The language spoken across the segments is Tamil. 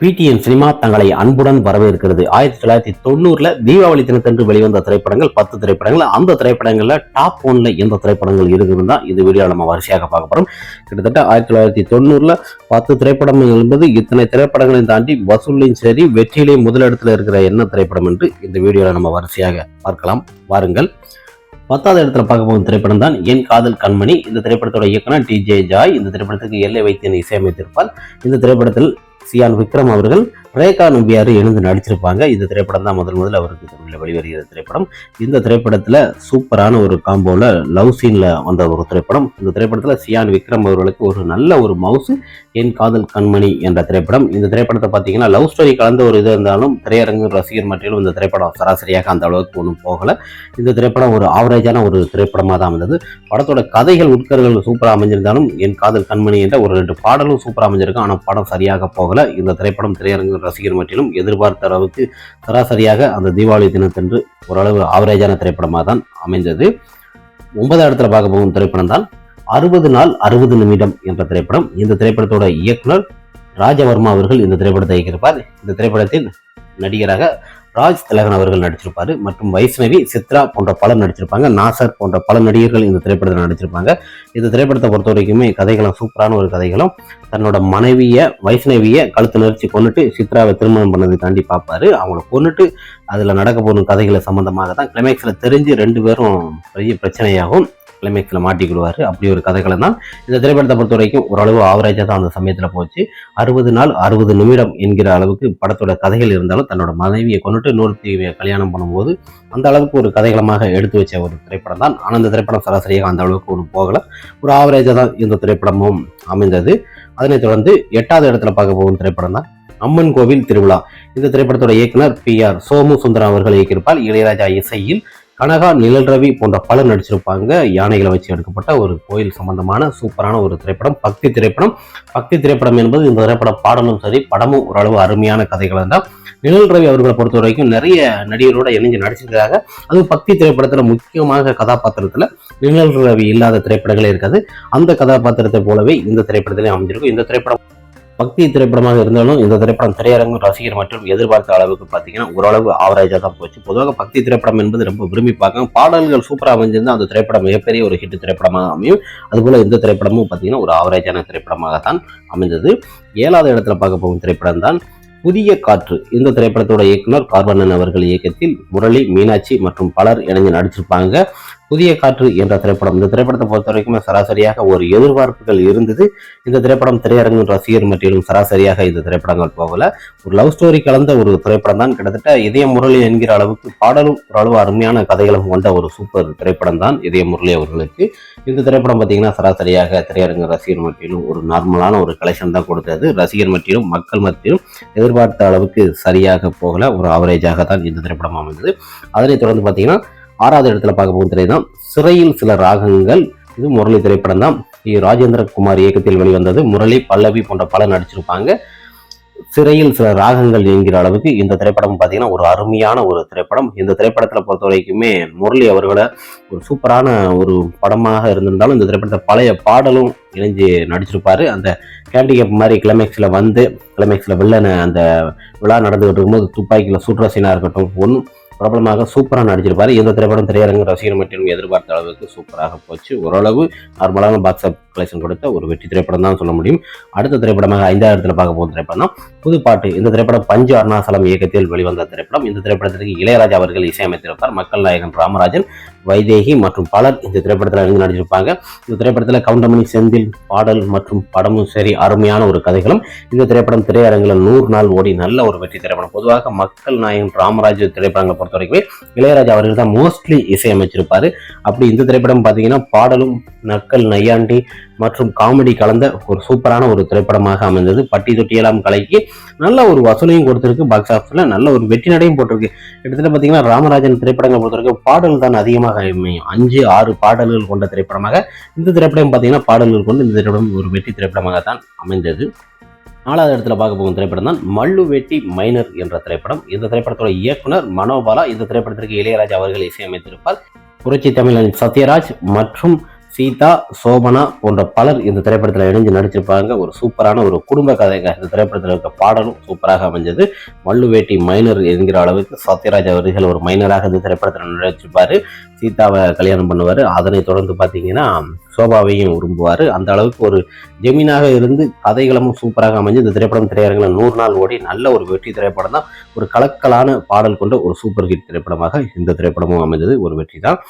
பிடிஎன் சினிமா தங்களை அன்புடன் வரவேற்கிறது. ஆயிரத்தி தொள்ளாயிரத்தி தொண்ணூறுல தீபாவளி தினத்தன்று வெளிவந்த திரைப்படங்கள் பத்து திரைப்படங்கள். அந்த திரைப்படங்கள்ல டாப் ஒன்ல எந்த திரைப்படங்கள் இருக்குதுன்னு தான் இந்த வீடியோ நம்ம வரிசையாக பார்க்க போறோம். கிட்டத்தட்ட ஆயிரத்தி தொள்ளாயிரத்தி தொண்ணூறுல பத்து திரைப்படம் என்பது இத்தனை திரைப்படங்களையும் தாண்டி வசூலையும் சரி வெற்றியிலேயே முதலிடத்தில் இருக்கிற என்ன திரைப்படம் என்று இந்த வீடியோவில் நம்ம வரிசையாக பார்க்கலாம். வாருங்கள். பத்தாவது இடத்துல பார்க்க போகும் திரைப்படம் தான் என் காதல் கண்மணி. இந்த திரைப்படத்தோட இயக்குனர் டி ஜே ஜாய் இந்த திரைப்படத்துக்கு எல்லை வைத்தியன் இசையமைத்திருப்பார். இந்த திரைப்படத்தில் சியான் விக்ரம் அவர்கள் ரேகா நம்பியார் எழுந்து நடிச்சிருப்பாங்க. இந்த திரைப்படம் தான் முதல் முதல் அவருக்கு தமிழில் வெளிவருகிற திரைப்படம். இந்த திரைப்படத்தில் சூப்பரான ஒரு காம்போவில் லவ் சீனில் வந்த ஒரு திரைப்படம். இந்த திரைப்படத்தில் சியான் விக்ரம் அவர்களுக்கு ஒரு நல்ல ஒரு மவுசு என் காதல் கண்மணி என்ற திரைப்படம். இந்த திரைப்படத்தை பார்த்தீங்கன்னா லவ் ஸ்டோரி கலந்த ஒரு இது இருந்தாலும் திரையரங்கு ரசிகர் மட்டிலும் இந்த திரைப்படம் சராசரியாக அந்த அளவுக்கு ஒன்றும் போகலை. இந்த திரைப்படம் ஒரு ஆவரேஜான ஒரு திரைப்படமாக தான் இருந்தது. படத்தோட கதைகள் உட்கருகள் சூப்பராக அமைஞ்சிருந்தாலும் என் காதல் கண்மணி என்ற ஒரு ரெண்டு பாடலும் சூப்பராக அமைஞ்சிருக்கும் ஆனால் படம் சரியாக போகலை. இந்த திரைப்படம் திரையரங்கு ரசிகர் மட்டிலும் எதிர்பார்த்த அளவுக்கு சராசரியாக அந்த தீபாவளி தினத்தன்று ஓரளவு ஆவரேஜான திரைப்படமாக தான் அமைந்தது. ஒன்பதாம் இடத்துல பார்க்க போகும் திரைப்படம் தான் அறுபது நாள் அறுபது நிமிடம் என்ற திரைப்படம். இந்த திரைப்படத்தோட இயக்குனர் ராஜவர்மா அவர்கள் இந்த திரைப்படத்தை இயக்கியிருப்பார். இந்த திரைப்படத்தில் நடிகராக ராஜ் திலகன் அவர்கள் நடிச்சிருப்பாரு மற்றும் வைஷ்ணவி சித்ரா போன்ற பலர் நடிச்சிருப்பாங்க நாசர் போன்ற பல நடிகர்கள் இந்த திரைப்படத்தில் நடிச்சிருப்பாங்க. இந்த திரைப்படத்தை பொறுத்த வரைக்குமே கதைகளும் சூப்பரான ஒரு கதைகளும். தன்னோட மனைவியை வைஷ்ணவியை கழுத்து நெரிச்சு கொண்டுட்டு சித்ராவை திருமணம் பண்ணதை தாண்டி பார்ப்பாரு அவங்கள கொண்டுட்டு அதில் நடக்க போகும் கதைகளை சம்பந்தமாக தான் கிளைமேக்ஸில் தெரிஞ்சு ரெண்டு பேரும் பெரிய பிரச்சனையாகும். கிளைமேக்ஸில் மாட்டிக்கிடுவார். அப்படி ஒரு கதைகளை தான் இந்த திரைப்படத்தை பொறுத்த வரைக்கும் ஓரளவு ஆவரேஜாக தான் அந்த சமயத்தில் போச்சு. அறுபது நாள் அறுபது நிமிடம் என்கிற அளவுக்கு படத்தோட கதைகள் இருந்தாலும் தன்னோட மனைவியை கொண்டுட்டு நூறு கல்யாணம் பண்ணும்போது அந்த அளவுக்கு ஒரு கதைகளமாக எடுத்து வச்ச ஒரு திரைப்படம் தான். ஆனால் அந்த திரைப்படம் சராசரியாக அந்த அளவுக்கு ஒரு போகலை. ஒரு ஆவரேஜாக தான் இந்த திரைப்படமும் அமைந்தது. அதனைத் தொடர்ந்து எட்டாவது இடத்துல பார்க்க போகும் திரைப்படம் தான் அம்மன் கோவில் திருவிழா. இந்த திரைப்படத்தோட இயக்குனர் பி ஆர் சோமு சுந்தரம் அவர்கள் இயக்கியிருப்பார். இளையராஜா இசையில் கனகா நிழல் ரவி போன்ற பலர் நடிச்சிருப்பாங்க. யானைகளை வச்சு எடுக்கப்பட்ட ஒரு கோயில் சம்பந்தமான சூப்பரான ஒரு திரைப்படம் பக்தி திரைப்படம். பக்தி திரைப்படம் என்பது இந்த திரைப்பட பாடலும் சரி படமும் ஓரளவு அருமையான கதைகள் தான். நிழல் ரவி அவர்களை பொறுத்த வரைக்கும் நிறைய நடிகரோட இணைஞ்சு நடிச்சிருக்கிறாங்க. அதுவும் பக்தி திரைப்படத்தில் முக்கியமாக கதாபாத்திரத்துல நிழல் ரவி இல்லாத திரைப்படங்களே இருக்காது. அந்த கதாபாத்திரத்தை போலவே இந்த திரைப்படத்திலே அமைஞ்சிருக்கும். இந்த திரைப்படம் பக்தி திரைப்படமாக இருந்தாலும் இந்த திரைப்படம் திரையரங்கு ரசிகர் மற்றும் எதிர்பார்த்த அளவுக்கு பார்த்தீங்கன்னா ஓரளவு ஆவரேஜாக தான் போச்சு. பொதுவாக பக்தி திரைப்படம் என்பது ரொம்ப விரும்பி பார்க்க பாடல்கள் சூப்பராக அமைஞ்சிருந்தால் அந்த திரைப்படம் மிகப்பெரிய ஒரு ஹிட் திரைப்படமாக அமையும். அதுபோல் இந்த திரைப்படமும் பார்த்தீங்கன்னா ஒரு ஆவரேஜான திரைப்படமாக தான் அமைந்தது. ஏழாவது இடத்துல பார்க்க போகும் திரைப்படம் தான் புதிய காற்று. இந்த திரைப்படத்தோட இயக்குனர் கார்வண்ணன் அவர்கள் இயக்கத்தில் முரளி மீனாட்சி மற்றும் பலர் இணைஞ்சு நடிச்சிருப்பாங்க. புதிய காற்று என்ற திரைப்படம். இந்த திரைப்படத்தை பொறுத்த வரைக்கும் சராசரியாக ஒரு எதிர்பார்ப்புகள் இருந்தது. இந்த திரைப்படம் திரையரங்கும் ரசிகர் மட்டிலும் சராசரியாக இந்த திரைப்படங்கள் போகல. ஒரு லவ் ஸ்டோரி கலந்த ஒரு திரைப்படம் தான். கிட்டத்தட்ட இதய முரளி என்கிற அளவுக்கு பாடலும் ஓரளவு அருமையான கதைகளும் கொண்ட ஒரு சூப்பர் திரைப்படம் தான் இதய முரளி அவர்களுக்கு. இந்த திரைப்படம் பார்த்தீங்கன்னா சராசரியாக திரையரங்கு ரசிகர் மட்டிலும் ஒரு நார்மலான ஒரு கலெக்ஷன் தான் கொடுத்தது. ரசிகர் மட்டிலும் மக்கள் மத்தியிலும் எதிர்பார்த்த அளவுக்கு சரியாக போகல. ஒரு ஆவரேஜாக தான் இந்த திரைப்படம் அமைந்தது. அதனைத் தொடர்ந்து பார்த்தீங்கன்னா ஆறாவது இடத்துல பார்க்க போகும் திரைதான் சிறையில் சில ராகங்கள். இது முரளி திரைப்படம் தான். ராஜேந்திர குமார் இயக்கத்தில் வெளிவந்தது. முரளி பல்லவி போன்ற பலர் நடிச்சிருப்பாங்க. சிறையில் சில ராகங்கள் என்கிற அளவுக்கு இந்த திரைப்படம் பார்த்தீங்கன்னா ஒரு அருமையான ஒரு திரைப்படம். இந்த திரைப்படத்தில் பொறுத்த வரைக்குமே முரளி அவர்களை ஒரு சூப்பரான ஒரு படமாக இருந்திருந்தாலும் இந்த திரைப்படத்தை பழைய பாடலும் இணைஞ்சு நடிச்சிருப்பாரு. அந்த கேண்டி கேப் மாதிரி கிளைமேக்ஸில் வந்து கிளைமேக்ஸில் வில்லனை அந்த விழா நடந்துகிட்டு இருக்கும்போது துப்பாக்கியில் சுற்றுற சீனாக இருக்கட்டும் ஒன்றும் பிரபலமாக சூப்பராக நடிச்சிருப்பார். இந்த திரைப்படம் திரையரங்கு ரசிகர் மற்றும் எதிர்பார்த்த அளவுக்கு சூப்பராக போச்சு. ஓரளவு நார்மலான பாக்ஸ் ஆஃப் கலெக்ஷன் கொடுத்த ஒரு வெற்றி திரைப்படம் தான் சொல்ல முடியும். அடுத்த திரைப்படமாக ஐந்தாயிரத்தில் பார்க்க போகும் திரைப்படம் தான் புதுப்பாட்டு இந்த திரைப்படம் பஞ்சு அருணாசலம் இயக்கத்தில் வெளிவந்த திரைப்படம். இந்த திரைப்படத்திற்கு இளையராஜா அவர்கள் இசையமைத்திருப்பார். மக்கள் நாயகன் ராமராஜன் வைதேகி மற்றும் பலர் இந்த திரைப்படத்தில் இருந்து நடிச்சிருப்பாங்க. இந்த திரைப்படத்தில் கவுண்டமணி செந்தில் பாடல் மற்றும் படமும் சரி அருமையான ஒரு கதைகளும். இந்த திரைப்படம் திரையரங்கில் நூறு நாள் ஓடி நல்ல ஒரு வெற்றி திரைப்படம். பொதுவாக மக்கள் நாயகன் ராமராஜ் திரைப்படங்களை பொறுத்த வரைக்கும் இளையராஜா அவர்கள் தான் மோஸ்ட்லி இசையமைச்சிருப்பாரு. அப்படி இந்த திரைப்படம் பார்த்தீங்கன்னா பாடலும் நக்கல் நையாண்டி மற்றும் காமெடி கலந்த ஒரு சூப்பரான ஒரு திரைப்படமாக அமைந்தது. பட்டி தொட்டியெல்லாம் கலைக்கு நல்ல ஒரு வசூலையும் கொடுத்துருக்கு. பாக்ஸ் ஆஃபீஸில் நல்ல ஒரு வெற்றி நடையும் போட்டிருக்கு. கிட்டத்தட்ட பார்த்தீங்கன்னா ராமராஜன் திரைப்படங்களை பொறுத்த வரைக்கும் பாடல் தான் அதிகமாக அமையும். அஞ்சு ஆறு பாடல்கள் கொண்ட திரைப்படமாக இந்த திரைப்படம் பார்த்தீங்கன்னா பாடல்கள் கொண்டு இந்த திரைப்படம் ஒரு வெற்றி திரைப்படமாக தான் அமைந்தது. நாலாவது இடத்துல பார்க்க போகும் திரைப்படம் தான் மல்லு வெட்டி மைனர் என்ற திரைப்படம். இந்த திரைப்படத்தோட இயக்குனர் மனோபாலா. இந்த திரைப்படத்திற்கு இளையராஜா அவர்கள் இசையமைத்திருப்பார். புரட்சி தமிழன் சத்யராஜ் மற்றும் சீதா சோபனா போன்ற பலர் இந்த திரைப்படத்தில் இணைஞ்சு நடிச்சிருப்பாங்க. ஒரு சூப்பரான ஒரு குடும்ப கதைங்க. இந்த திரைப்படத்தில் இருக்க பாடலும் சூப்பராக அமைஞ்சது. மல்லுவேட்டி மைனர் என்கிற அளவுக்கு சத்யராஜ் அவர்கள் ஒரு மைனராக இந்த திரைப்படத்தில் நடிச்சிருப்பார். சீதாவை கல்யாணம் பண்ணுவார். அதனைத் தொடர்ந்து பார்த்தீங்கன்னா சோபாவையும் விரும்புவார். அந்த அளவுக்கு ஒரு ஜெமீனாக இருந்து கதைகளமும் சூப்பராக அமைஞ்சு இந்த திரைப்படம் திரையரங்கில் நூறு நாள் ஓடி நல்ல ஒரு வெற்றி திரைப்படம் தான். ஒரு கலக்கலான பாடல் கொண்ட ஒரு சூப்பர் ஹிட் திரைப்படமாக இந்த திரைப்படமும் அமைஞ்சது ஒரு வெற்றி தான்.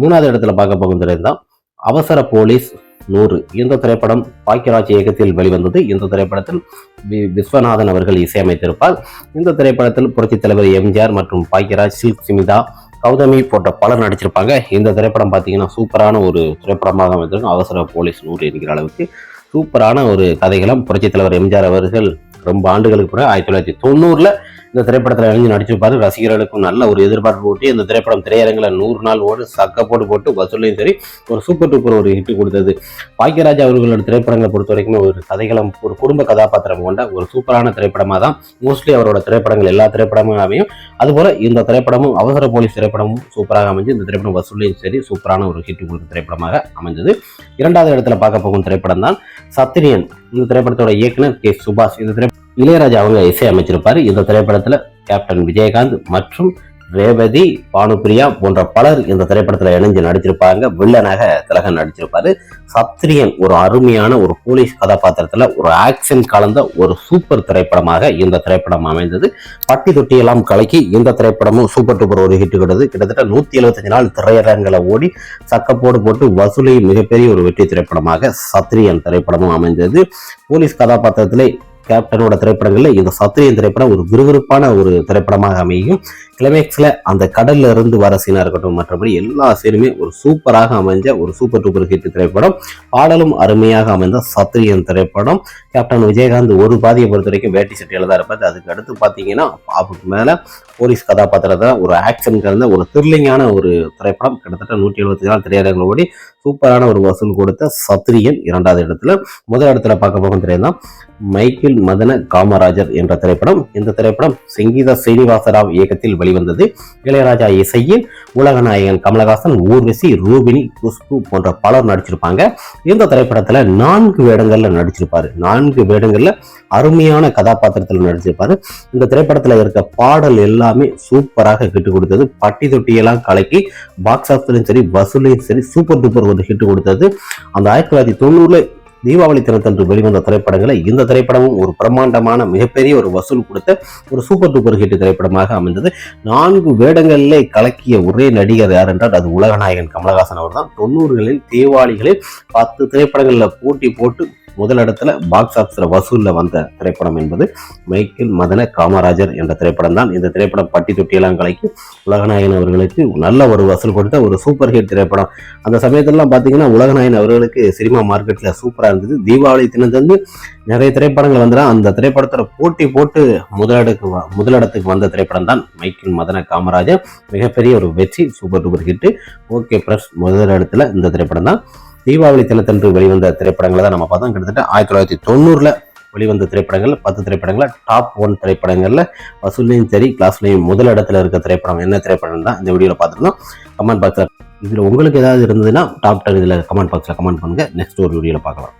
மூணாவது இடத்துல பார்க்க போகும் திரைப்படம் தான் அவசர போலீஸ் நூறு. இந்த திரைப்படம் பாக்கியராஜ் இயக்கத்தில் வெளிவந்தது. இந்த திரைப்படத்தில் வி- விஸ்வநாதன் அவர்கள் இசையமைத்திருப்பார். இந்த திரைப்படத்தில் புரட்சித் தலைவர் எம்ஜிஆர் மற்றும் பாக்கியராஜ் சில்க் சிமிதா கௌதமி போன்ற பலர் நடிச்சிருப்பாங்க. இந்த திரைப்படம் பார்த்தீங்கன்னா சூப்பரான ஒரு திரைப்படமாக அமைந்திருக்கும். அவசர போலீஸ் நூறு என்கிற அளவுக்கு சூப்பரான ஒரு கதைகளும் புரட்சித் தலைவர் எம்ஜிஆர் அவர்கள் ரொம்ப ஆண்டுகளுக்கு பிறகு ஆயிரத்தி தொள்ளாயிரத்தி தொண்ணூறில் இந்த திரைப்படத்தில் இணைஞ்சு நடிச்சிருப்பாரு. ரசிகர்களுக்கும் நல்ல ஒரு எதிர்பார்ப்பு ஊட்டி இந்த திரைப்படம் திரையரங்கில் நூறு நாள் ஓடு சக்க போட்டு போட்டு வசூலையும் சரி ஒரு சூப்பர் டூப்பர் ஒரு ஹிட் கொடுத்தது. பாக்கியராஜ் அவர்களோட திரைப்படங்களை பொறுத்த வரைக்கும் ஒரு கதைகளம் ஒரு குடும்ப கதாபாத்திரம் கொண்ட ஒரு சூப்பரான திரைப்படமாக தான் மோஸ்ட்லி அவரோட திரைப்படங்கள் எல்லா திரைப்படமும் அமையும். அதுபோல இந்த திரைப்படமும் அவசர போலீஸ் திரைப்படமும் சூப்பராக அமைஞ்சு இந்த திரைப்படம் வசூலையும் சரி சூப்பரான ஒரு ஹிட் கொடுத்த திரைப்படமாக அமைஞ்சது. இரண்டாவது இடத்துல பார்க்க போகும் திரைப்படம் தான் சத்திரியன் இந்த திரைப்படத்தோட இயக்குனர் கே. சுபாஷ். இந்த திரைப்படம் இளையராஜா அவங்க இசை அமைச்சிருப்பார். இந்த திரைப்படத்தில் கேப்டன் விஜயகாந்த் மற்றும் ரேவதி பானுப்பிரியா போன்ற பலர் இந்த திரைப்படத்தில் இணைஞ்சு நடிச்சிருப்பாங்க. வில்லனாக திலகன் நடிச்சிருப்பாரு. சத்ரியன் ஒரு அருமையான ஒரு போலீஸ் கதாபாத்திரத்தில் ஒரு ஆக்ஷன் கலந்த ஒரு சூப்பர் திரைப்படமாக இந்த திரைப்படம் அமைந்தது. பட்டி தொட்டியெல்லாம் கலக்கி இந்த திரைப்படமும் சூப்பர் டூப்பர் ஒரு ஹிட் கிட்டது கிட்டத்தட்ட நூற்றி எழுபத்தஞ்சு நாள் திரையரங்களை ஓடி சக்கப்போடு போட்டு வசூலி மிகப்பெரிய ஒரு வெற்றி திரைப்படமாக சத்ரியன் திரைப்படமும் அமைந்தது. போலீஸ் கதாபாத்திரத்திலே கேப்டனோட திரைப்படங்களில் இந்த சத்திரியன் திரைப்படம் ஒரு விறுவிறுப்பான ஒரு திரைப்படமாக அமையும். கிளைமேக்ஸில் அந்த கடல்ல இருந்து வர சீனாக இருக்கட்டும் மற்றபடி எல்லா சீனுமே ஒரு சூப்பராக அமைஞ்ச ஒரு சூப்பர் டூப்பர் ஹிட் திரைப்படம். பாடலும் அருமையாக அமைந்த சத்திரியன் திரைப்படம். கேப்டன் விஜயகாந்த் ஒரு பாதியை பொறுத்த வரைக்கும் வேட்டி சட்டியில் தான் இருப்பார். அதுக்கு அடுத்து பார்த்தீங்கன்னா அவருக்கு மேலே போலீஸ் கதாபாத்திரத்தை ஒரு ஆக்ஷன் கலந்த ஒரு த்ரில்லிங்கான ஒரு திரைப்படம் கிட்டத்தட்ட நூற்றி எழுபத்தி நாலு திரையரங்கில் ஓடி சூப்பரான ஒரு வசூல் கொடுத்த சத்ரியன் இரண்டாவது இடத்துல முதல் இடத்துல பார்க்க போகும் திரையம் மைக்கேல் மதன காமராஜர் என்ற திரைப்படம். இந்த திரைப்படம் சங்கீத ஸ்ரீனிவாசராவ் இயக்கத்தில் வெளிவந்தது. இளையராஜா இசையில் உலகநாயகன் கமலஹாசன் ஊர்வசி ரூபினி குஷ்பு போன்ற பலர் நடிச்சிருப்பாங்க. இந்த திரைப்படத்தில் நான்கு வேடங்களில் நடிச்சிருப்பாரு. நான்கு வேடங்களில் அருமையான கதாபாத்திரத்தில் நடிச்சிருப்பாரு. இந்த திரைப்படத்தில் இருக்க பாடல் எல்லாம் எல்லாமே சூப்பராக ஹிட் கொடுத்தது. பட்டி தொட்டியெல்லாம் கலக்கி பாக்ஸ் ஆஃபீஸ்லையும் சரி வசூலையும் சரி சூப்பர் டூப்பர் ஒரு ஹிட் கொடுத்தது. அந்த ஆயிரத்தி தொள்ளாயிரத்தி தொண்ணூறில் தீபாவளி தினத்தன்று வெளிவந்த திரைப்படங்களை இந்த திரைப்படமும் ஒரு பிரம்மாண்டமான மிகப்பெரிய ஒரு வசூல் கொடுத்த ஒரு சூப்பர் டூப்பர் ஹிட் திரைப்படமாக அமைந்தது. நான்கு வேடங்களிலே கலக்கிய ஒரே நடிகர் யார் என்றால் அது உலகநாயகன் கமலஹாசன் அவர் தான் தொண்ணூறுகளில் தீபாவளிகளில் பத்து திரைப்படங்களில் போட்டி போட்டு முதலிடத்துல பாக்ஸ் ஆஃபீஸில் வசூலில் வந்த திரைப்படம் என்பது மைக்கேல் மதன காமராஜர் என்ற திரைப்படம் தான் இந்த திரைப்படம் பட்டி தொட்டியெல்லாம் கலைக்கு உலகநாயகன் அவர்களுக்கு நல்ல ஒரு வசூல் கொடுத்த ஒரு சூப்பர் ஹிட் திரைப்படம். அந்த சமயத்திலலாம் பார்த்தீங்கன்னா உலகநாயகன் அவர்களுக்கு சினிமா மார்க்கெட்டில் சூப்பராக இருந்தது. தீபாவளி தினத்திலிருந்து நிறைய திரைப்படங்கள் வந்துடும் அந்த திரைப்படத்தோட போட்டி போட்டு முதலிடத்துக்கு முதலிடத்துக்கு வந்த திரைப்படம் தான் மைக்கேல் மதன காமராஜர். மிகப்பெரிய ஒரு வெற்றி super duper hit okay plus முதலிடத்தில் இந்த திரைப்படம் தான். தீபாவளி தினத்தன்று வெளிவந்த திரைப்படங்களை தான் நம்ம பார்த்தோம். கிட்டத்தட்ட ஆயிரத்தி தொள்ளாயிரத்தி தொண்ணூறுல வெளிவந்த திரைப்படங்கள் பத்து திரைப்படங்கள்ல டாப் ஒன் திரைப்படங்கள்ல வசூல்லையும் சரி கிளாஸ்லையும் முதல் இடத்துல இருக்க திரைப்படம் என்ன திரைப்படம் தான் இந்த வீடியோவில் பார்த்துருந்தோம். கமெண்ட் பாக்ஸில் இதில் உங்களுக்கு ஏதாவது இருந்ததுன்னா டாப் டென் இதில் கமெண்ட் பாக்ஸில் கமெண்ட் பண்ணுங்கள் நெக்ஸ்ட் ஒரு வீடியோவில் பார்க்கலாம்.